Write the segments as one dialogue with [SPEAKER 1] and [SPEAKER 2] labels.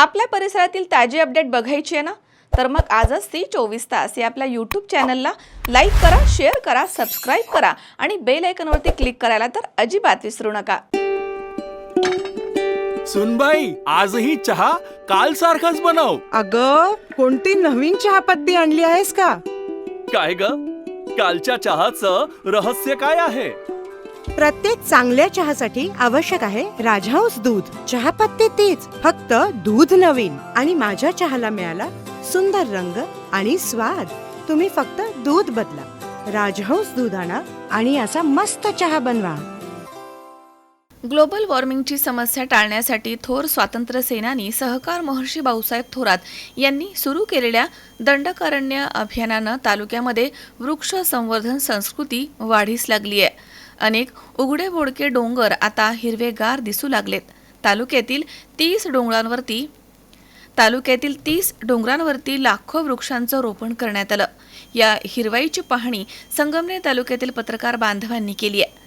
[SPEAKER 1] आपल्या परिसरातील ताजी अपडेट बघायची आहे ना? तर मग आजच ती चोवीस तास या आपल्या यूट्यूब चॅनलला लाईक करा शेअर करा सबस्क्राईब करा आणि बेल आयकॉनवरती क्लिक करायला तर अजिबात विसरू नका.
[SPEAKER 2] सुनबाई आजही चहा काल सारखाच बनव.
[SPEAKER 3] अग कोणती नवीन चहापत्ती आणली आहेस का?
[SPEAKER 2] काय ग? कालच्या चहाचं रहस्य काय आहे?
[SPEAKER 4] प्रत्येक चांगल्या चहासाठी आवश्यक आहे राजहंस दूध. चहापत्ती तीच फक्त दूध नवीन. आणि माझ्या चहाला मिळाला सुंदर रंग आणि स्वाद. तुम्ही फक्त दूध बदला. राजहंस दूध आणा आणि असा मस्त चहा बनवा.
[SPEAKER 1] ग्लोबल वॉर्मिंगची समस्या टाळण्यासाठी थोर स्वातंत्र्य सेनानी सहकार महर्षी भाऊसाहेब थोरात यांनी सुरू केलेल्या दंडकारण्य अभियानानं तालुक्यामध्ये वृक्ष संवर्धन संस्कृती वाढीस लागली आहे. अनेक उघडे बोडके डोंगर आता हिरवेगार दिसू लागलेत. तालुक्यातील तीस डोंगरांवरती तालुक्यातील तीस डोंगरांवरती लाखो वृक्षांचं रोपण करण्यात आलं. या हिरवाईची पाहणी संगमनेर तालुक्यातील पत्रकार बांधवांनी केली आहे.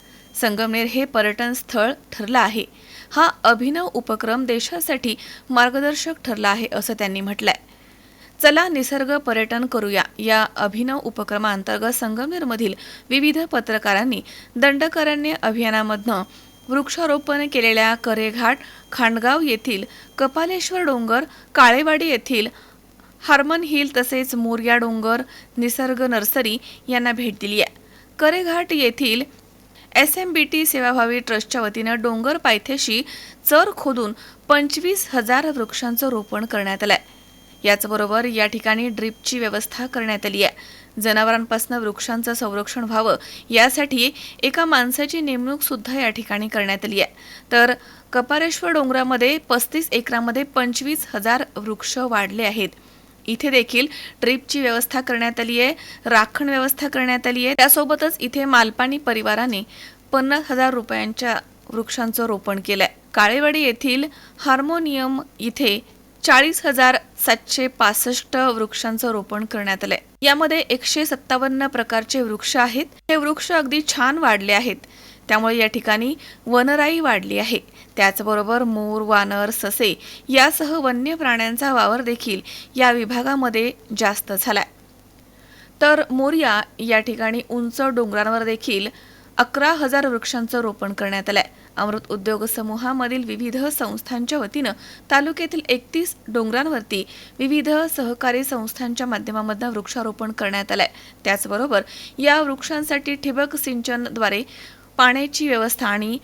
[SPEAKER 1] संगमनेर हे पर्यटन स्थळ ठरलं आहे. हा अभिनव उपक्रम देशासाठी मार्गदर्शक ठरला आहे असं त्यांनी म्हटलंय. चला निसर्ग पर्यटन करूया या अभिनव उपक्रमांतर्गत संगमनेरमधील विविध पत्रकारांनी दंडकारण्य अभियानामधनं वृक्षारोपण केलेल्या करेघाट खांडगाव येथील कपालेश्वर डोंगर काळेवाडी येथील हार्मन हिल तसेच मोर्या डोंगर निसर्ग नर्सरी यांना भेट दिली आहे. करेघाट येथील एस एम बी टी सेवाभावी ट्रस्टच्या वतीनं डोंगर पायथ्याशी चर खोदून पंचवीस हजार वृक्षांचं रोपण करण्यात आलं आहे याचबरोबर या ठिकाणी ड्रीपची व्यवस्था करण्यात आली आहे. जनावरांपासून वृक्षांचं संरक्षण व्हावं यासाठी एका माणसाची नेमणूक सुद्धा या ठिकाणी करण्यात आली आहे. तर कपारेश्वर डोंगरामध्ये पस्तीस एकरामध्ये पंचवीस हजार वृक्ष वाढले आहेत. इथे देखील ट्रीपची व्यवस्था करण्यात आली आहे राखण व्यवस्था करण्यात आली आहे. त्यासोबतच इथे मालपाणी परिवाराने पन्नास हजार रुपयांच्या वृक्षांचं रोपण केलं आहे काळेवाडी येथील हार्मोनियम इथे चाळीस हजार सातशे पासष्ट वृक्षांचं रोपण करण्यात आलंय. यामध्ये एकशे सत्तावन्न प्रकारचे वृक्ष आहेत. हे वृक्ष अगदी छान वाढले आहेत. त्यामुळे या ठिकाणी वनराई वाढली आहे. त्याचबरोबर मोर वानर ससे यासह वन्य प्राण्यांचा वावर देखील या विभागामध्ये जास्त झालाय. तर मोर्या या ठिकाणी उंच डोंगरांवर देखील अकरा हजार वृक्षांचं रोपण करण्यात आलंय. अमृत उद्योग समूहामधील विविध संस्थांच्या वतीनं तालुक्यातील एकतीस डोंगरांवरती विविध सहकारी संस्थांच्या माध्यमामधून वृक्षारोपण करण्यात आलंय. त्याचबरोबर या वृक्षांसाठी ठिबक सिंचनद्वारे पाण्याची व्यवस्था आणि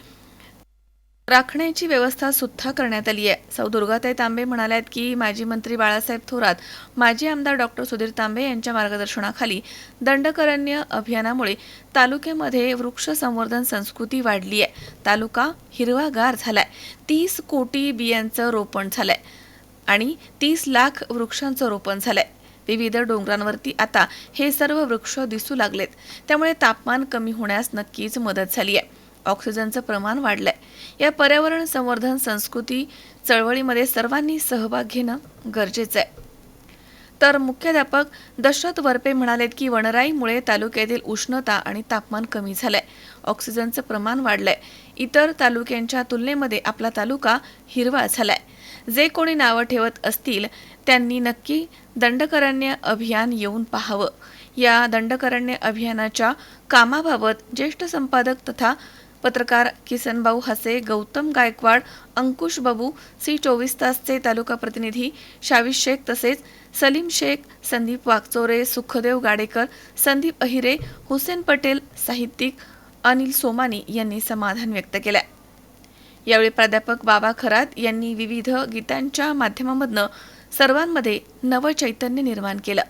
[SPEAKER 1] राखण्याची व्यवस्था सुद्धा करण्यात आली आहे. सौ दुर्गाताई तांबे म्हणाल्यात की माजी मंत्री बाळासाहेब थोरात माजी आमदार डॉक्टर सुधीर तांबे यांच्या मार्गदर्शनाखाली दंडकारण्य अभियानामुळे तालुक्यामध्ये वृक्ष संवर्धन संस्कृती वाढली आहे. तालुका हिरवागार झालाय. तीस कोटी बियांचं रोपण झालंय आणि तीस लाख वृक्षांचं रोपण झालंय. विविध डोंगरांवरती आता हे सर्व वृक्ष दिसू लागलेत. त्यामुळे तापमान कमी होण्यास नक्कीच मदत झाली आहे. ऑक्सिजनचं प्रमाण वाढलंय. या पर्यावरण संवर्धन संस्कृती चळवळीमध्ये सर्वांनी सहभाग घेणं गरजेचं आहे तर मुख्याध्यापक दशरथ वरपे म्हणालेत की वणराईमुळे तालुक्यातील उष्णता आणि तापमान कमी झालंय. ऑक्सिजनचं प्रमाण वाढलंय. इतर तालुक्यांच्या तुलनेमध्ये आपला तालुका हिरवा झालाय. जे कोणी नावं ठेवत असतील त्यांनी नक्की दंडकारण्य अभियान येऊन पाहावं. या दंडकारण्य अभियानाच्या कामाबाबत ज्येष्ठ संपादक तथा पत्रकार किसनभाऊ हसे गौतम गायकवाड अंकुश बाबू सी चोवीस तासचे तालुका प्रतिनिधी शाविश शेख तसेच सलीम शेख संदीप वागचोरे सुखदेव गाडेकर संदीप अहिरे हुसेन पटेल साहित्यिक अनिल सोमानी यांनी समाधान व्यक्त केलं यावेळी प्राध्यापक बाबा खरात यांनी विविध गीतांच्या माध्यमामधनं सर्वांमध्ये नवचैतन्य निर्माण केलं.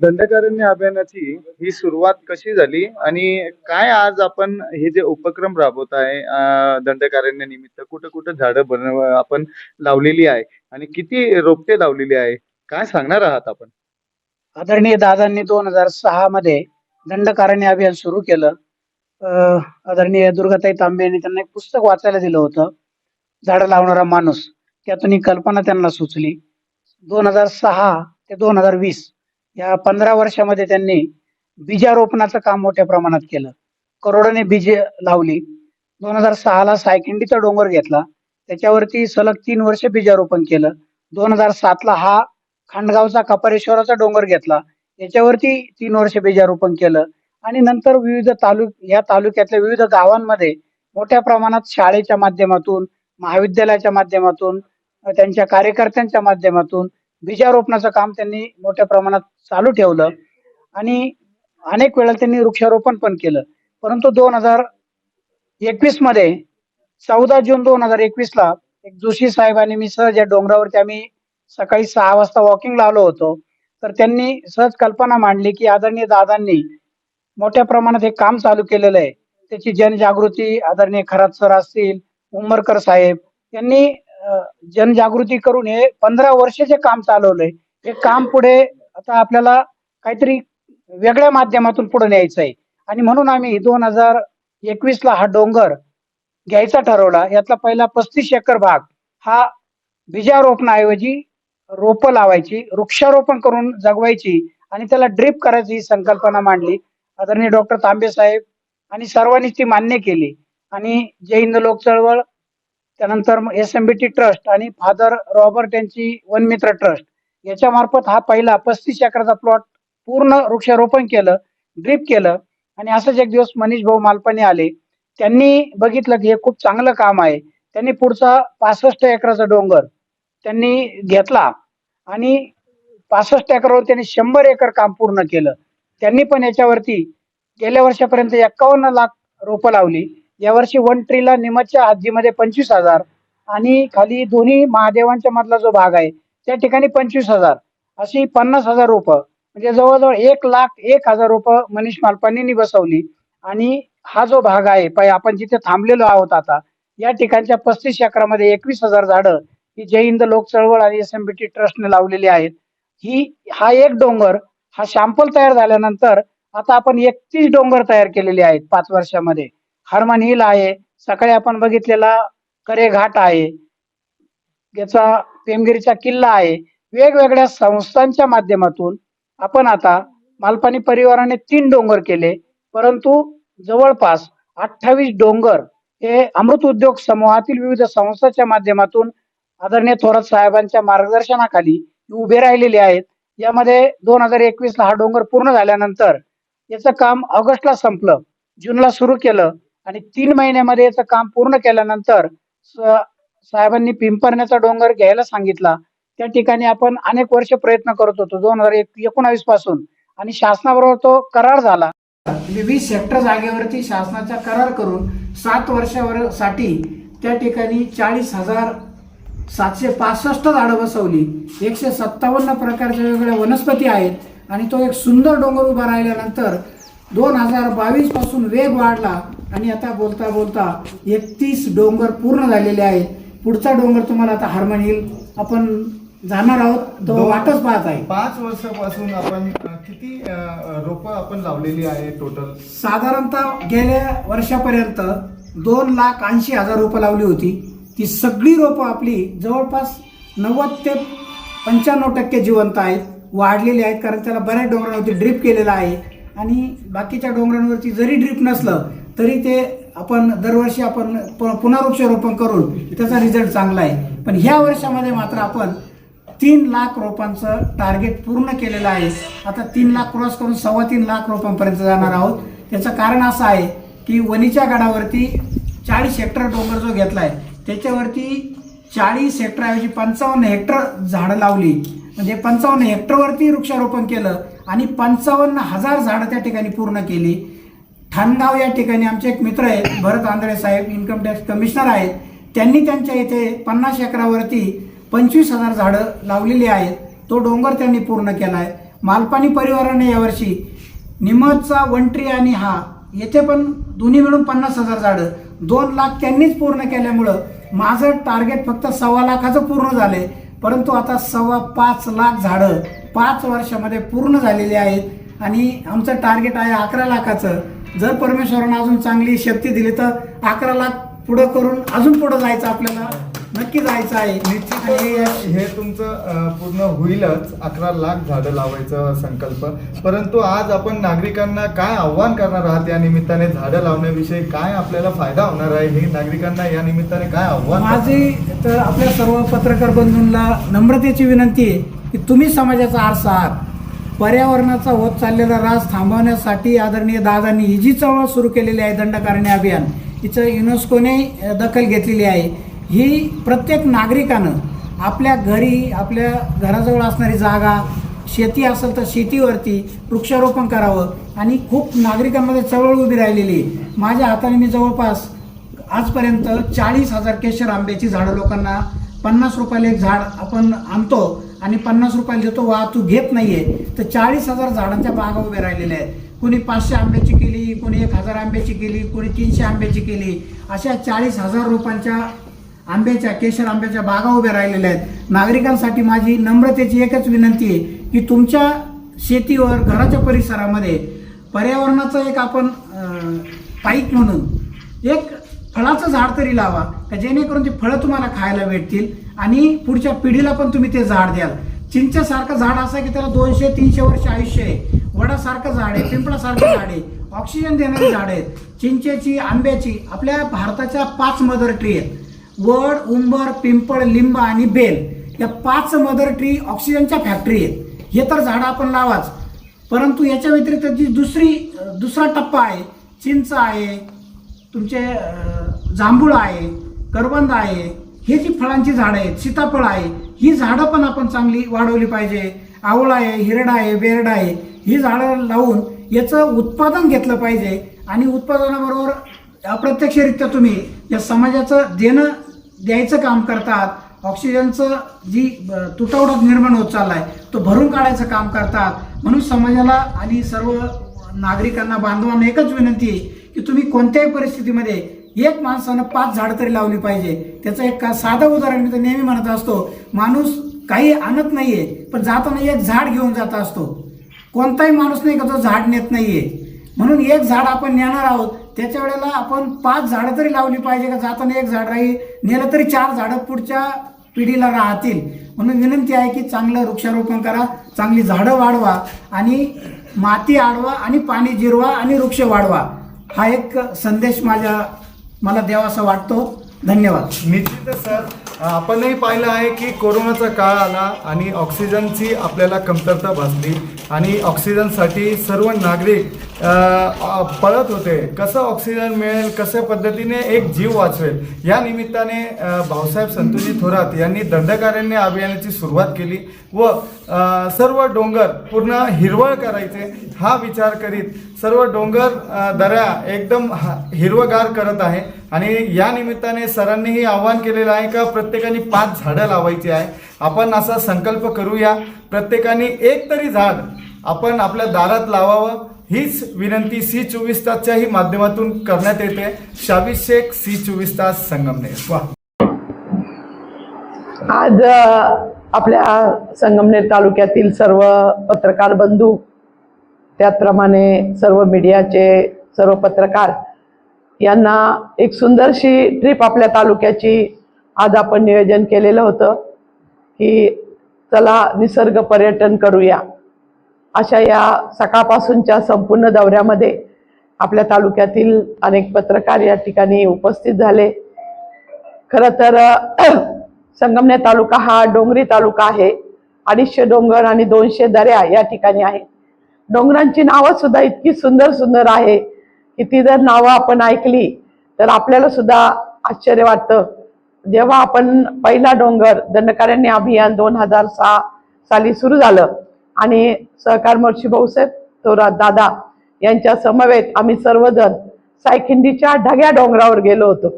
[SPEAKER 5] दंडकारण्य अभियानाची ही सुरुवात कशी झाली आणि काय आज आपण हे जे उपक्रम राबवत आहे दंडकारण्य निमित्त कुठं कुठं झाडं बनव आपण लावलेली आहे आणि किती रोपटे लावलेली आहे काय सांगणार आहात आपण?
[SPEAKER 6] आदरणीय दादांनी दोन हजार सहा मध्ये दंडकारण्य अभियान सुरू केलं. आदरणीय दुर्गाताई तांबे यांनी त्यांना एक पुस्तक वाचायला दिलं होतं झाडं लावणारा माणूस. त्यातून ही कल्पना त्यांना सुचली. दोन हजार सहा ते दोन हजार वीस या पंधरा वर्षामध्ये त्यांनी बीजारोपणाचं काम मोठ्या प्रमाणात केलं. करोडोने बीजे लावली. दोन हजार सहाला सायकिंडीचा डोंगर घेतला. त्याच्यावरती सलग तीन वर्ष बीजारोपण केलं. दोन हजार सातला हा खांडगावचा कपारेश्वराचा डोंगर घेतला. याच्यावरती तीन वर्ष बीजारोपण केलं. आणि नंतर विविध तालुक या तालुक्यातल्या विविध गावांमध्ये मोठ्या प्रमाणात शाळेच्या माध्यमातून महाविद्यालयाच्या माध्यमातून त्यांच्या कार्यकर्त्यांच्या माध्यमातून बीजारोपणाचं काम त्यांनी मोठ्या प्रमाणात चालू ठेवलं. आणि अनेक वेळा त्यांनी वृक्षारोपण पण केलं. परंतु दोन हजार एकवीसमध्ये चौदा जून दोन हजार एकवीस ला एक जोशी साहेब आणि मी सहज या डोंगरावरती आम्ही सकाळी सहा वाजता वॉकिंगला आलो होतो. तर त्यांनी सहज कल्पना मांडली की आदरणीय दादांनी मोठ्या प्रमाणात हे काम चालू केलेलं आहे. त्याची जनजागृती आदरणीय खरात सर असतील उमरकर साहेब यांनी जनजागृती करून हे पंधरा वर्षाचे काम चालवलंय. हे काम पुढे आता आपल्याला काहीतरी वेगळ्या माध्यमातून पुढे न्यायचं आहे आणि म्हणून आम्ही दोन हजार एकवीस ला हा डोंगर घ्यायचा ठरवला. यातला पहिला पस्तीस एकर भाग हा बीजारोपणाऐवजी रोपं लावायची वृक्षारोपण करून जगवायची आणि त्याला ड्रिप करायची ही संकल्पना मांडली. आदरणीय डॉक्टर तांबे साहेब आणि सर्वांनीच ती मान्य केली. आणि जय हिंद लोक चळवळ त्यानंतर S M B T trust आणि फादर रॉबर्ट यांची वनमित्र ट्रस्ट याच्या मार्फत हा पहिला पस्तीस एकराचा प्लॉट पूर्ण वृक्षारोपण केलं ड्रीप केलं आणि असंच एक दिवस मनीष भाऊ मालपाने आले. त्यांनी बघितलं की हे खूप चांगलं काम आहे. त्यांनी पुढचा पासष्ट एकराचा डोंगर त्यांनी घेतला आणि पासष्ट एकरावर त्यांनी शंभर एकर काम पूर्ण केलं. त्यांनी पण याच्यावरती गेल्या वर्षापर्यंत एक्कावन्न लाख रोपं लावली. यावर्षी वन ट्रीला निमच्या हद्दीमध्ये पंचवीस हजार आणि खाली दोन्ही महादेवांच्या मधला जो भाग आहे त्या ठिकाणी पंचवीस हजार. अशी पन्नास हजार रुपये म्हणजे जवळजवळ एक लाख एक हजार रुपये मनीष मालपानींनी बसवली. आणि हा जो भाग आहे पाय आपण जिथे थांबलेलो आहोत आता या ठिकाणच्या पस्तीस एकरामध्ये एकवीस हजार झाडं ही जय हिंद लोक चळवळ आणि एस एम बी टी ट्रस्टने लावलेली आहेत. ही हा एक डोंगर हा शॅम्पल तयार झाल्यानंतर आता आपण एकतीस डोंगर तयार केलेले आहेत पाच वर्षामध्ये. हरमन हिल आहे. सकाळी आपण बघितलेला करे घाट आहे. याचा पेमगिरीचा किल्ला आहे. वेगवेगळ्या संस्थांच्या माध्यमातून आपण आता मालपाणी परिवाराने तीन डोंगर केले. परंतु जवळपास अठ्ठावीस डोंगर हे अमृत उद्योग समूहातील विविध संस्थांच्या माध्यमातून आदरणीय थोरात साहेबांच्या मार्गदर्शनाखाली उभे राहिलेले आहेत. यामध्ये दोन हजार एकवीस ला हा डोंगर पूर्ण झाल्यानंतर याचं काम ऑगस्टला संपलं. जूनला सुरू केलं. आणि तीन महिन्यामध्ये याचं काम पूर्ण केल्यानंतर स- साहेबांनी पिंपरण्याचा डोंगर घ्यायला सांगितला. त्या ठिकाणी आपण अनेक वर्ष प्रयत्न करत होतो दोन हजार एकोणावीसपासून. आणि शासनाबरोबर तो करार झाला. वीस हेक्टर जागेवरती शासनाचा करार करून सात वर्षावर साठी त्या ठिकाणी चाळीस हजार सातशे पासष्ट झाडं बसवली. एकशे सत्तावन्न प्रकारच्या वेगवेगळ्या वनस्पती आहेत आणि तो एक सुंदर डोंगर उभा राहिल्यानंतर दोन हजार बावीसपासून वेग वाढला. आणि आता बोलता बोलता एकतीस डोंगर पूर्ण झालेले आहेत. पुढचा डोंगर तुम्हाला आता हार्मन हिल आपण जाणार आहोत. तो
[SPEAKER 5] दोन-
[SPEAKER 6] वाटच पाहत आहे.
[SPEAKER 5] पाच वर्षापासून आपण अ, किती रोप आपण लावलेली आहे टोटल
[SPEAKER 6] साधारणतः गेल्या वर्षापर्यंत दोन लाख ऐंशी हजार रोपं लावली होती. ती सगळी रोपं आपली जवळपास नव्वद ते पंच्याण्णव टक्के जिवंत आहेत. वाढलेली आहेत कारण त्याला बऱ्याच डोंगरांवरती ड्रिप केलेला आहे. आणि बाकीच्या डोंगरांवरती जरी ड्रिप नसलं तरी ते आपण दरवर्षी आपण प- पुन्हा वृक्षारोपण करून त्याचा रिझल्ट चांगला आहे. पण ह्या वर्षामध्ये मात्र आपण तीन लाख रोपांचं टार्गेट पूर्ण केलेलं आहे. आता तीन लाख क्रॉस करून सव्वा तीन लाख रोपांपर्यंत जाणार आहोत. त्याचं कारण असं आहे की वणीच्या गडावरती चाळीस हेक्टर डोंगर जो घेतला आहे त्याच्यावरती चाळीस हेक्टरऐवजी पंचावन्न हेक्टर झाडं लावली. म्हणजे पंचावन्न हेक्टरवरती वृक्षारोपण केलं आणि पंचावन्न हजार झाडं त्या ठिकाणी पूर्ण केली. ठाणगाव या ठिकाणी आमचे एक मित्र आहेत Bharat Andhale saheb income tax commissioner आहेत. त्यांनी त्यांच्या इथे पन्नास एकरावरती पंचवीस हजार झाडं लावलेली आहेत. तो डोंगर त्यांनी पूर्ण केला आहे मालपाणी परिवाराने यावर्षी निमजचा वंट्री आणि हा येथे पण दोन्ही मिळून पन्नास हजार झाडं दोन लाख त्यांनीच पूर्ण केल्यामुळं माझं टार्गेट फक्त सव्वा लाखाचं पूर्ण झालंय. परंतु आता सव्वा पाच लाख झाडं पाच वर्षामध्ये पूर्ण झालेली आहेत. आणि आमचं टार्गेट आहे अकरा लाखाचं. जर परमेश्वरानं अजून चांगली शक्ती दिली तर अकरा लाख पुढं करून अजून पुढं जायचं आपल्याला. नक्की जायचं आहे.
[SPEAKER 5] निश्चितच
[SPEAKER 6] आणि हे
[SPEAKER 5] हे तुमचं पूर्ण होईलच. अकरा लाख झाडं लावायचं संकल्प. परंतु आज आपण नागरिकांना काय आव्हान करणार आहात या निमित्ताने? झाडं लावण्याविषयी काय आपल्याला फायदा होणार आहे? हे नागरिकांना या निमित्ताने काय आव्हान
[SPEAKER 6] माझी तर आपल्या सर्व पत्रकार बंधूंना नम्रतेची विनंती आहे की तुम्ही समाजाचा आरसा आहात. पर्यावरणाचा होत चाललेला रास थांबवण्यासाठी आदरणीय दादांनी ही जी चळवळ सुरू केलेली आहे दंडकारण्य अभियान. हिचं युनेस्कोने दखल घेतलेली आहे. ही प्रत्येक नागरिकानं आपल्या घरी आपल्या घराजवळ असणारी जागा शेती असेल तर शेतीवरती वृक्षारोपण करावं आणि खूप नागरिकांमध्ये चळवळ उभी राहिलेली आहे. माझ्या हाताने मी जवळपास आजपर्यंत चाळीस हजार केशर आंब्याची झाडं लोकांना पन्नास रुपयाला एक झाड आपण आणतो. आणि पन्नास रुपयाला देतो वाहतूक घेत नाहीये. तर चाळीस हजार झाडांच्या बागा उभ्या राहिलेल्या आहेत. कोणी पाचशे आंब्याची केली कोणी एक हजार आंब्याची केली कोणी तीनशे आंब्याची केली. अशा चाळीस हजार रुपयांच्या आंब्याच्या केशर आंब्याच्या बागा उभ्या राहिलेल्या आहेत. नागरिकांसाठी माझी नम्रतेची एकच विनंती आहे की तुमच्या शेतीवर घराच्या परिसरामध्ये पर्यावरणाचं एक आपण पाईक म्हणून एक फळाचं झाड तरी लावा का जेणेकरून ते फळं तुम्हाला खायला भेटतील. आणि पुढच्या पिढीला पण तुम्ही ते झाड द्याल. चिंचसारखं झाड असं की त्याला दोनशे तीनशे वर्ष आयुष्य आहे. वडासारखं झाड आहे पिंपळासारखं झाड आहे ऑक्सिजन देणारी झाड आहेत. चिंचेची आंब्याची आपल्या भारताच्या पाच मदर ट्री आहेत. वड उंबर पिंपळ लिंब आणि बेल या पाच मदर ट्री ऑक्सिजनच्या फॅक्टरी आहेत. हे तर झाडं आपण लावाच. परंतु याच्या व्यतिरिक्त जी दुसरी दुसरा टप्पा आहे चिंच आहे तुमचे जांभूळ आहे करवंद आहे हे जी फळांची झाडं आहेत सीताफळ आहे ही झाडं पण आपण चांगली वाढवली पाहिजे. आवळ आहे हिरडा आहे बेरडा आहे ही झाडं लावून याचं उत्पादन घेतलं पाहिजे. आणि उत्पादनाबरोबर अप्रत्यक्षरित्या तुम्ही या समाजाचं देणं द्यायचं काम करतात. ऑक्सिजनचं जी तुटवडा निर्माण होत चाललाय तो भरून काढायचं काम करतात. म्हणून समाजाला आणि सर्व नागरिकांना बांधवांना एकच विनंती आहे की तुम्ही कोणत्याही परिस्थितीमध्ये एक माणसानं पाच झाडं तरी लावली पाहिजे. त्याचं एक का साधं उदाहरण मी तर नेहमी म्हणत असतो माणूस काही आणत नाहीये पण जाताना एक झाड घेऊन जात असतो. कोणताही माणूस नाही का तो झाड नेत नाहीये. म्हणून एक झाड आपण नेणार आहोत त्याच्या वेळेला आपण पाच झाडं तरी लावली पाहिजे का जाताना एक झाड राहील नेलं तरी चार झाडं पुढच्या पिढीला राहतील. म्हणून विनंती आहे की चांगलं वृक्षारोपण करा चांगली झाडं वाढवा आणि माती आडवा आणि पाणी जिरवा आणि वृक्ष वाढवा. हा एक संदेश माझ्या मला द्यावा असा वाटतो. धन्यवाद.
[SPEAKER 5] निश्चितच सर. आपणही पाहिलं आहे की कोरोनाचा काळ आला आणि ऑक्सिजनची आपल्याला कमतरता भासली आणि ऑक्सिजनसाठी सर्व नागरिक पळत होते. कसं ऑक्सिजन मिळेल कशा पद्धतीने एक जीव वाचवेल? या निमित्ताने भाऊसाहेब संतोषी थोरात यांनी दंडकारण्य अभियानाची सुरुवात केली व सर्व डोंगर पूर्ण हिरवळ करायचे हा विचार करीत सर्व डोंगर दऱ्या एकदम हिरवगार करत आहे आणि या निमित्ताने सरांनीही आवाहन केलेलं आहे का प्रत्येकाने पाच झाडं लावायची आहे. आपण असा संकल्प करूया प्रत्येकाने एक तरी झाड आपण आपल्या दारात लावावं हीच विनंती सी चोवीस तासच्याही माध्यमातून करण्यात येते. शाबी शेख सी चोवीस तास संगमनेर. वा.
[SPEAKER 7] आज आपल्या संगमनेर तालुक्यातील सर्व पत्रकार बंधू त्याचप्रमाणे सर्व मीडियाचे सर्व पत्रकार यांना एक सुंदरशी ट्रिप आपल्या तालुक्याची आज आपण नियोजन केलेलं होतं की चला निसर्ग पर्यटन करूया. अशा या सकाळपासूनच्या संपूर्ण दौऱ्यामध्ये आपल्या तालुक्यातील अनेक पत्रकार या ठिकाणी उपस्थित झाले. खरं तर संगमनेर तालुका हा डोंगरी तालुका आहे. अडीचशे डोंगर आणि दोनशे दऱ्या या ठिकाणी आहे डोंगरांची नावं सुद्धा इतकी सुंदर सुंदर आहे की ती जर नावं आपण ऐकली तर आपल्याला सुद्धा आश्चर्य वाटतं. जेव्हा आपण पहिला डोंगर दंडकारण्य अभियान दोन हजार सहा साली सुरू झालं आणि सहकार महर्षी भाऊसाहेब थोरात दादा यांच्या समवेत आम्ही सर्वजण सायखिंडीच्या ढग्या डोंगरावर गेलो होतो.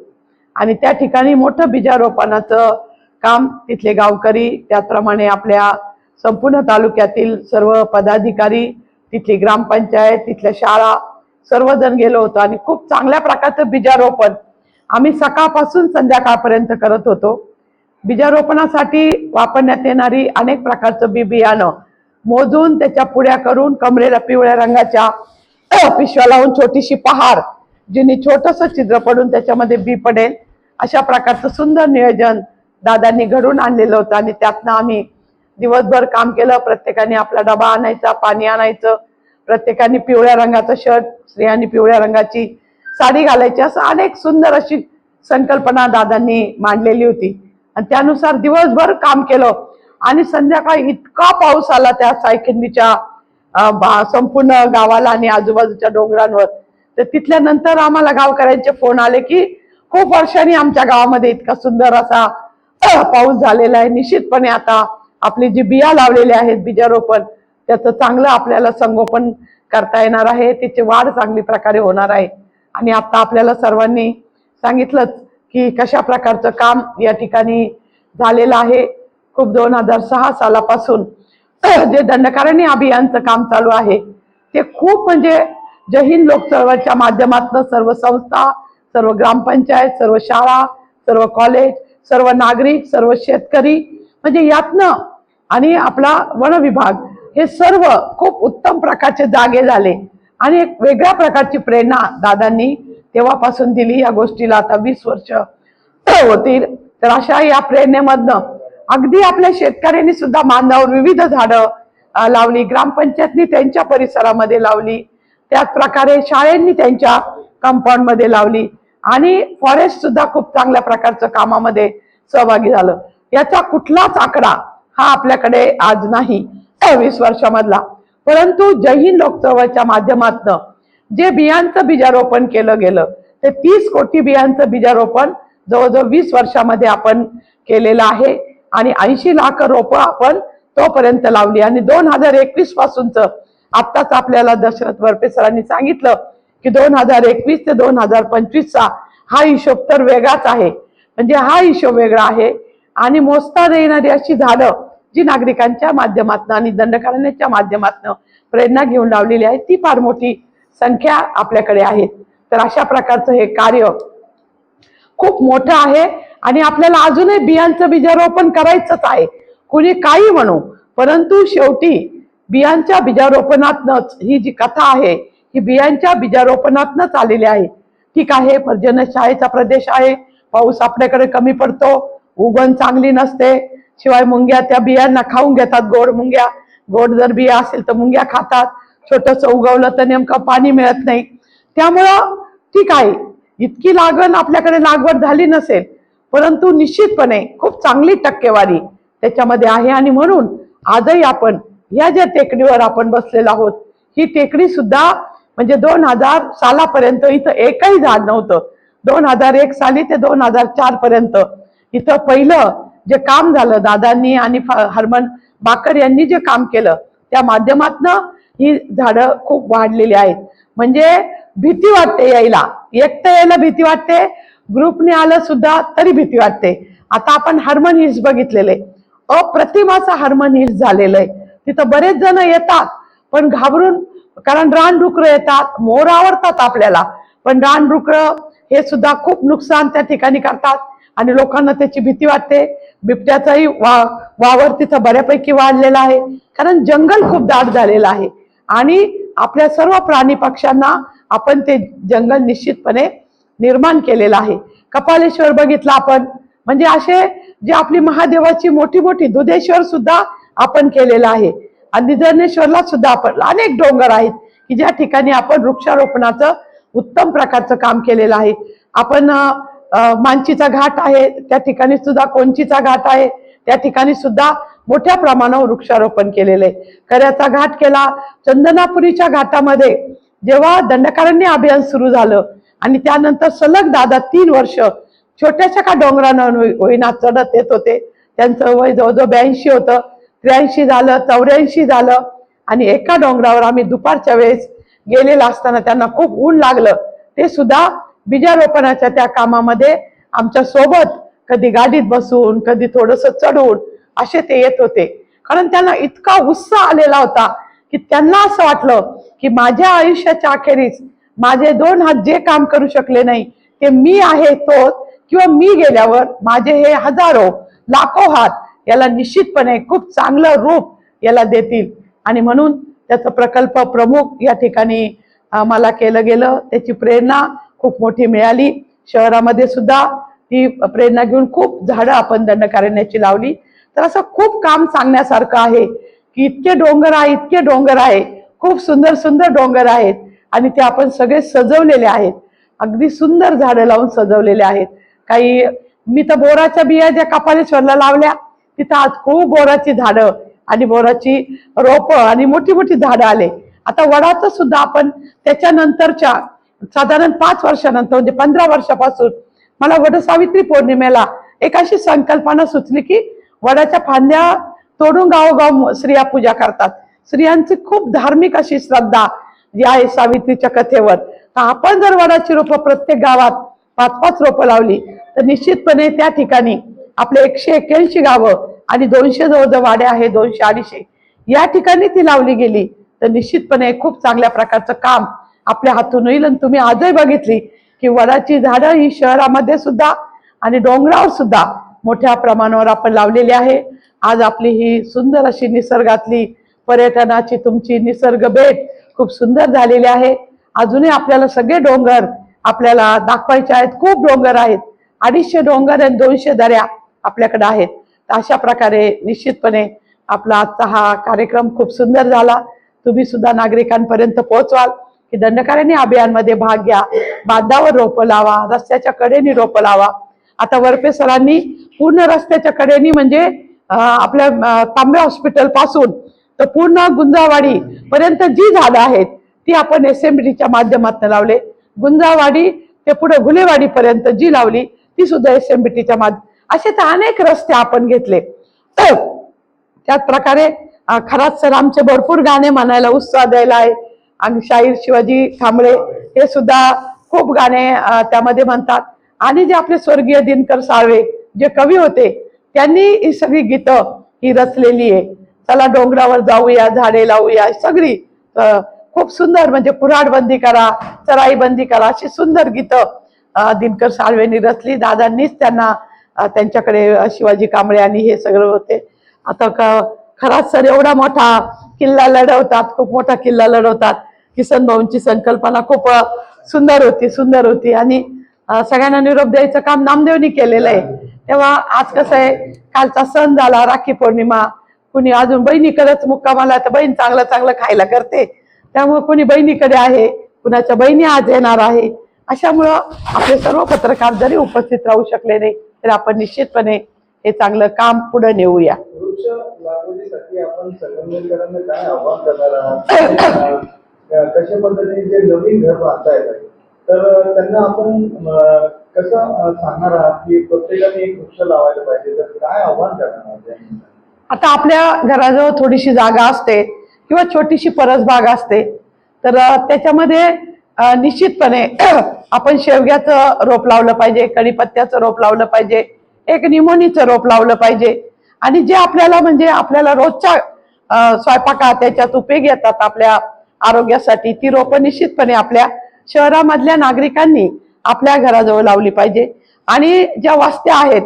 [SPEAKER 7] आणि त्या ठिकाणी मोठं बीजारोपणाचं काम तिथले गावकरी त्याचप्रमाणे आपल्या संपूर्ण तालुक्यातील सर्व पदाधिकारी तिथली ग्रामपंचायत तिथल्या शाळा सर्वजण गेलो होतो. आणि खूप चांगल्या प्रकारचं बीजारोपण आम्ही सकाळपासून संध्याकाळपर्यंत करत होतो. बीजारोपणासाठी वापरण्यात येणारी अनेक प्रकारचं बी बियाणं मोजून त्याच्या पुड्या करून कमरेला पिवळ्या रंगाच्या पिशव्या लावून छोटीशी पहार जिने छोटस छिद्र पडून त्याच्यामध्ये बी पडेल. अशा प्रकारचं सुंदर नियोजन दादांनी घडून आणलेलं होतं आणि त्यातनं आम्ही दिवसभर काम केलं. प्रत्येकाने आपला डबा आणायचा पाणी आणायचं. प्रत्येकाने पिवळ्या रंगाचं शर्ट स्त्रियांनी पिवळ्या रंगाची साडी घालायची. असं अनेक सुंदर अशी संकल्पना दादांनी मांडलेली होती. आणि त्यानुसार दिवसभर काम केलं. आणि संध्याकाळी इतका पाऊस आला त्या सायखिंडीच्या संपूर्ण गावाला आणि आजूबाजूच्या डोंगरांवर. तर तिथल्या नंतर आम्हाला गावकऱ्यांचे फोन आले की खूप वर्षांनी आमच्या गावामध्ये इतका सुंदर असा पाऊस झालेला आहे. निश्चितपणे आता आपली जी बिया लावलेली आहेत बीजारोपण त्याचं चांगलं आपल्याला संगोपन करता येणार आहे. त्याची वाढ चांगली प्रकारे होणार आहे. आणि आता आपल्याला सर्वांनी सांगितलंच की कशा प्रकारचं काम या ठिकाणी झालेलं आहे. खूप दोन हजार सहा सालापासून जे दंडकारणी अभियानचं काम चालू आहे ते खूप म्हणजे जहीन लोक चळवळच्या माध्यमातून सर्व संस्था सर्व ग्रामपंचायत सर्व शाळा सर्व कॉलेज सर्व नागरिक सर्व शेतकरी म्हणजे यातनं आणि आपला वन विभाग हे सर्व खूप उत्तम प्रकारचे जागे झाले. आणि एक वेगळ्या प्रकारची प्रेरणा दादांनी तेव्हापासून दिली या गोष्टीला. आता वीस वर्ष होतील. तर अशा या प्रेरणेमधनं अगदी आपल्या शेतकऱ्यांनी सुद्धा मांदावर विविध झाडं लावली. ग्रामपंचायतनी त्यांच्या परिसरामध्ये लावली. त्याच प्रकारे शाळेंनी त्यांच्या कंपाऊंडमध्ये लावली. आणि फॉरेस्ट सुद्धा खूप चांगल्या प्रकारचं कामामध्ये सहभागी झालं. याचा कुठलाच आकडा हा आपल्याकडे आज नाही वीस वर्षामधला. परंतु जय हिंद लोक चळवळच्या माध्यमातनं जे बियांचं बीजारोपण केलं गेलं ते तीस कोटी बियांचं बीजारोपण जवळजवळ वीस वर्षामध्ये आपण केलेलं आहे. आणि ऐंशी लाख रोपं आपण तोपर्यंत लावली. आणि दोन हजार एकवीस पासूनच आत्ताच आपल्याला दशरथ वरपे सरांनी सांगितलं की दोन हजार एकवीस ते दोन हजार पंचवीसचा हा हिशोब तर वेगळाच आहे. म्हणजे हा हिशोब वेगळा आहे. आणि मोजता येणारी अशी झाडं जी नागरिकांच्या माध्यमातून आणि दंडकारण्याच्या माध्यमातून प्रेरणा घेऊन लावलेली आहे ती फार मोठी संख्या आपल्याकडे आहे. तर अशा प्रकारचं हे कार्य खूप मोठं आहे. आणि आपल्याला अजूनही बियांचं बीजारोपण करायचंच आहे. कुणी काही म्हणू परंतु शेवटी बियांच्या बीजारोपणातनच ही जी कथा आहे ही बियांच्या बीजारोपणातनच आलेली आहे. ठीक आहे पर्जन्यशाळेचा प्रदेश आहे पाऊस आपल्याकडे कमी पडतो उगण चांगली नसते शिवाय मुंग्या त्या बियांना खाऊन घेतात गोड मुंग्या. गोड जर बिया असेल तर मुंग्या खातात. छोटस उगवलं तर नेमकं पाणी मिळत नाही. त्यामुळं ठीक आहे इतकी लागण आपल्याकडे लागवड झाली नसेल परंतु निश्चितपणे खूप चांगली टक्केवारी त्याच्यामध्ये आहे. आणि म्हणून आजही आपण या ज्या टेकडीवर आपण बसलेलो आहोत ही टेकडी सुद्धा म्हणजे दोन हजार सालापर्यंत इथं एकही झाड नव्हतं. दोन हजार एक साली ते दोन हजार चार पर्यंत इथं पहिलं जे काम झालं दादांनी आणि हरमन बाकर यांनी जे काम केलं त्या माध्यमातनं ही झाडं खूप वाढलेली आहेत. म्हणजे भीती वाटते यायला. एकटं यायला भीती वाटते ग्रुपने आलं सुद्धा तरी भीती वाटते. आता आपण हार्मन हिल्स बघितलेले. अप्रतिमाचं असं हिल्स झालेलं आहे. तिथं बरेच जण येतात पण घाबरून कारण रानडुकरं येतात मोर आवडतात आपल्याला. पण रानडुकरं हे सुद्धा खूप नुकसान त्या ठिकाणी करतात आणि लोकांना त्याची भीती वाटते. बिबट्याचाही वा वावर तिथं बऱ्यापैकी वाढलेला आहे. कारण जंगल खूप दाट झालेलं आहे. आणि आपल्या सर्व प्राणी पक्ष्यांना आपण ते जंगल निश्चितपणे निर्माण केलेलं आहे. कपालेश्वर बघितलं आपण. म्हणजे असे जे आपली महादेवाची मोठी मोठी दुधेश्वर सुद्धा आपण केलेलं आहे. आणि निधनेश्वरला सुद्धा आपण अनेक डोंगर आहेत की ज्या ठिकाणी आपण वृक्षारोपणाचं उत्तम प्रकारचं काम केलेलं आहे. आपण मानचीचा मांचीचा घाट आहे त्या ठिकाणी सुद्धा कोंचीचा घाट आहे त्या ठिकाणी सुद्धा मोठ्या प्रमाणावर वृक्षारोपण केलेलं आहे. कऱ्याचा घाट केला चंदनापुरीच्या घाटामध्ये जेव्हा दंडकारण्य अभियान सुरू झालं आणि त्यानंतर सलग दादा तीन वर्ष छोट्याशा का डोंगरानं होईना चढत येत होते. त्यांचं वय जवळजवळ ब्याऐंशी होतं. त्र्याऐंशी झालं चौऱ्याऐंशी झालं. आणि एका डोंगरावर आम्ही दुपारच्या वेळेस गेलेला असताना त्यांना खूप ऊन लागलं. ते सुद्धा बीजारोपणाच्या त्या कामामध्ये आमच्यासोबत कधी गाडीत बसून कधी थोडस चढून असे ते येत होते. कारण त्यांना इतका उत्साह आलेला होता की त्यांना असं वाटलं की माझ्या आयुष्याच्या अखेरीस माझे दोन हात जे काम करू शकले नाही ते मी आहे तो किंवा मी गेल्यावर माझे हे हजारो लाखो हात याला निश्चितपणे खूप चांगलं रूप याला देतील. आणि म्हणून त्याचं प्रकल्प प्रमुख या ठिकाणी मला केलं गेलं. त्याची प्रेरणा खूप मोठी मिळाली. शहरामध्ये सुद्धा ही प्रेरणा घेऊन खूप झाडं आपण दंडकारण्याची लावली. तर असं खूप काम सांगण्यासारखं आहे की इतके डोंगर आहे इतके डोंगर आहे. खूप सुंदर सुंदर डोंगर आहेत. आणि ते आपण सगळे सजवलेले आहेत. अगदी सुंदर झाडं लावून सजवलेले आहेत. काही मी तर बोराच्या बिया ज्या कपालेश्वरला लावल्या तिथं आज खूप बोराची झाडं आणि बोराची रोपं आणि मोठी मोठी झाडं आले. आता वडाचं सुद्धा आपण त्याच्यानंतरच्या साधारण पाच वर्षानंतर म्हणजे पंधरा वर्षापासून मला वडसावित्री पौर्णिमेला एक अशी संकल्पना सुचली की वडाच्या फांद्या तोडून गावोगाव स्त्रिया पूजा करतात. स्त्रियांची खूप धार्मिक अशी श्रद्धा जी आहे सावित्रीच्या कथेवर. तर आपण जर वडाची रोपं प्रत्येक गावात पाच पाच रोपं लावली तर निश्चितपणे त्या ठिकाणी आपले एकशे एक्क्याऐंशी गावं आणि दोनशे जवळजवळ वाडे आहे दोनशे अडीचशे या ठिकाणी ती लावली गेली तर निश्चितपणे खूप चांगल्या प्रकारचं काम आपल्या हातून होईल आणि तुम्ही आजही बघितली की वडाची झाडं ही शहरामध्ये सुद्धा आणि डोंगरावर सुद्धा मोठ्या प्रमाणावर आपण लावलेली आहे. आज आपली ही सुंदर अशी निसर्गातली पर्यटनाची तुमची निसर्ग भेट खूप सुंदर झालेले आहे अजूनही आपल्याला सगळे डोंगर आपल्याला दाखवायचे आहेत. खूप डोंगर आहेत. अडीचशे डोंगर आणि दोनशे दऱ्या आपल्याकडे आहेत. तर अशा प्रकारे निश्चितपणे आपला आजचा हा कार्यक्रम खूप सुंदर झाला. तुम्ही सुद्धा नागरिकांपर्यंत पोहोचवाल. की दंडकारण्य अभियानमध्ये भाग घ्या. बांधावर रोपं लावा. रस्त्याच्या कडेने रोपं लावा. आता वरपे सरांनी पूर्ण रस्त्याच्या कडेने म्हणजे आपल्या तांबे हॉस्पिटलपासून तर पूर्ण गुंजावाडी पर्यंत जी झाडं आहेत ती आपण एसएमडीच्या माध्यमातून लावले. गुंजावाडी ते पुढे गुलेवाडी पर्यंत जी लावली ती सुद्धा एसएमबीटीच्या माध्यम असे तर अनेक रस्ते आपण घेतले. त्याच प्रकारे खराच खरात सर आमचे भरपूर गाणे म्हणायला उत्साह द्यायला आहे. आणि शाहीर शिवाजी कांबळे हे सुद्धा खूप गाणे त्यामध्ये म्हणतात. आणि जे आपले स्वर्गीय दिनकर साळवे जे कवी होते त्यांनी ही सगळी गीतं ही रचलेली आहे. चला डोंगरावर जाऊया झाडे लावूया सगळी खूप सुंदर म्हणजे कुऱ्हाड बंदी करा चराई बंदी करा अशी सुंदर गीतं दिनकर साळवेंनी रचली. दादांनीच त्यांना त्यांच्याकडे शिवाजी कांबळे आणि हे सगळं होते. आता का खराच सर एवढा मोठा किल्ला लढवतात खूप मोठा किल्ला लढवतात. किसन भाऊंची संकल्पना खूप सुंदर होती सुंदर होती. आणि सगळ्यांना निरोप द्यायचं काम नामदेवनी केलेलं आहे. तेव्हा आज कसं आहे कालचा सण झाला राखी पौर्णिमा कुणी अजून बहिणीकडेच मुक्कामाला तर बहीण चांगलं चांगलं खायला करते. त्यामुळे कुणी बहिणीकडे आहे कुणाच्या बहिणी आज येणार आहे. अशामुळं आपले सर्व पत्रकार जरी उपस्थित राहू शकले नाही तर आपण निश्चितपणे हे चांगलं काम पुढे नेऊया.
[SPEAKER 5] कशा पद्धतीने जे नवीन घर बांधतायत तर त्यांना आपण कसं सांगणार आहात की प्रत्येकाने एक वृक्ष लावायला पाहिजे? तर काय आव्हान करणार आहात
[SPEAKER 7] आता आपल्या घराजवळ थोडीशी जागा असते किंवा छोटीशी परसबाग असते तर त्याच्यामध्ये निश्चितपणे आपण शेवग्याचं रोप लावलं पाहिजे कढीपत्त्याचं रोप लावलं पाहिजे एक निमोनीचं रोप लावलं पाहिजे आणि जे आपल्याला म्हणजे आपल्याला रोजच्या स्वयंपाकात त्याच्यात उपयोग येतात आपल्या आरोग्यासाठी ती रोपं निश्चितपणे आपल्या शहरामधल्या नागरिकांनी आपल्या घराजवळ लावली पाहिजे. आणि ज्या वास्त्या आहेत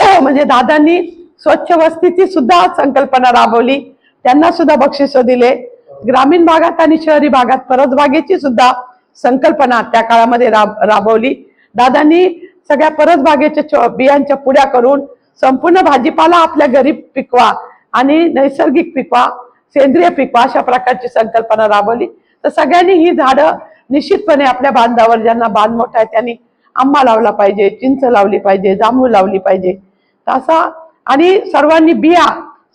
[SPEAKER 7] म्हणजे दादांनी स्वच्छ वस्तीची सुद्धा संकल्पना राबवली. त्यांना सुद्धा बक्षिस दिले. ग्रामीण भागात आणि शहरी भागात परसबागेची सुद्धा संकल्पना त्या काळामध्ये राब राबवली. दादांनी सगळ्या परसबागेच्या बियांच्या पुड्या करून संपूर्ण भाजीपाला आपल्या घरी पिकवा आणि नैसर्गिक पिकवा सेंद्रिय पिकवा अशा प्रकारची संकल्पना राबवली. तर सगळ्यांनी ही झाडं निश्चितपणे आपल्या बांधावर ज्यांना बांध मोठा आहे त्यांनी आंबा लावला पाहिजे चिंच लावली पाहिजे जांभूळ लावली पाहिजे. तर असा आणि सर्वांनी बिया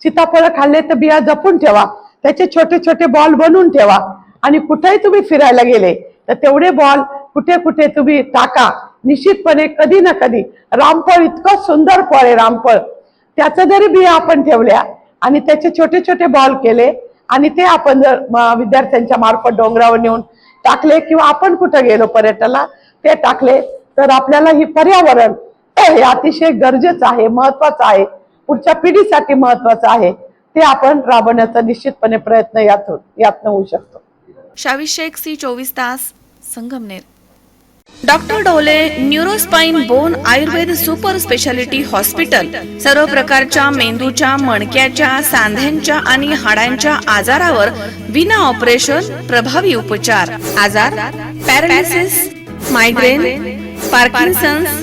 [SPEAKER 7] सीताफळ खाल्ले तर बिया जपून ठेवा. त्याचे छोटे छोटे बॉल बनवून ठेवा. आणि कुठेही तुम्ही फिरायला गेले तर तेवढे बॉल कुठे कुठे तुम्ही टाका. निश्चितपणे कधी ना कधी रामफळ इतकं सुंदर फळ आहे रामफळ. त्याचं जरी बिया आपण ठेवल्या आणि त्याचे छोटे छोटे बॉल केले आणि ते आपण जर विद्यार्थ्यांच्या मार्फत डोंगरावर नेऊन टाकले किंवा आपण कुठं गेलो पर्यटनाला ते टाकले तर आपल्याला ही पर्यावरण हे अतिशय गरजेचं आहे महत्वाचं आहे. पुढच्या पिढीसाठी महत्वाचं आहे. ते आपण राबवण्याचा निश्चितपणे प्रयत्न यातून यातनं होऊ शकतो.
[SPEAKER 1] शावी शेख सी चोवीस तास Sangamner. Doctor Dole neurospine bone Ayurveda super speciality hospital. सर्व प्रकारच्या मेंदूच्या मणक्याच्या सांध्यांच्या आणि हाडांच्या आजारावर विना ऑपरेशन प्रभावी उपचार. आजार paralysis migraine Parkinson's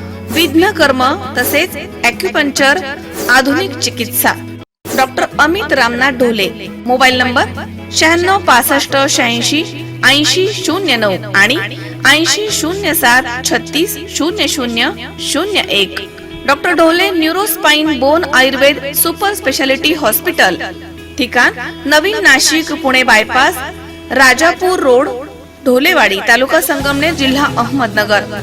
[SPEAKER 1] विघ्नकर्म तसेच ॲक्युपंक्चर आधुनिक चिकित्सा. Doctor Amit Ramnath Dhole mobile number शहाण्णव पासष्ट शहाऐंशी ऐंशी शून्य नऊ आणि ऐंशी शून्य सात छत्तीस शून्य शून्य शून्य एक. Doctor Dhole neurospine bone Ayurveda super speciality hospital ठिकाण नवीन नाशिक पुणे बायपास राजापूर रोड ढोलेवाडी तालुका संगमनेर जिल्हा अहमदनगर.